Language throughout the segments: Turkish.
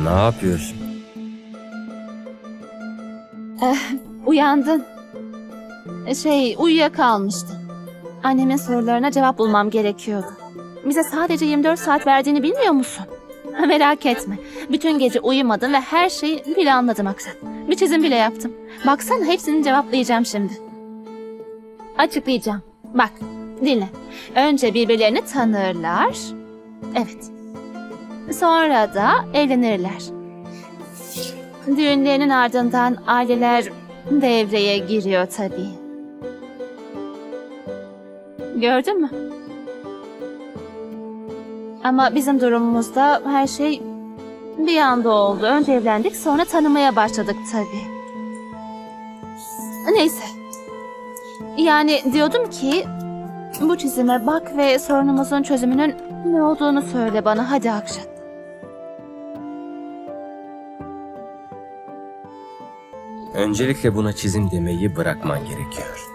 Ne yapıyorsun? Uyandın. Şey, uyuyakalmıştın. Annemin sorularına cevap bulmam gerekiyordu. Bize sadece 24 saat verdiğini bilmiyor musun? Merak etme. Bütün gece uyumadım ve her şeyi planladım Aksat. Bir çizim bile yaptım. Baksana hepsini cevaplayacağım şimdi. Açıklayacağım. Bak, dinle. Önce birbirlerini tanırlar. Evet. Sonra da evlenirler. Düğünlerinin ardından aileler devreye giriyor tabii. Gördün mü? Ama bizim durumumuzda her şey bir anda oldu. Önce evlendik sonra tanımaya başladık tabii. Neyse. Yani diyordum ki bu çizime bak ve sorunumuzun çözümünün ne olduğunu söyle bana hadi Akşat. Öncelikle buna çizim demeyi bırakman gerekiyor.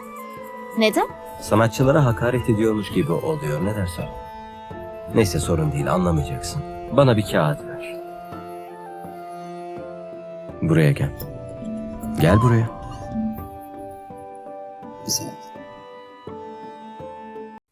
Neden? Sanatçılara hakaret ediyormuş gibi oluyor ne dersen. Neyse sorun değil anlamayacaksın. Bana bir kağıt ver. Buraya gel. Gel buraya.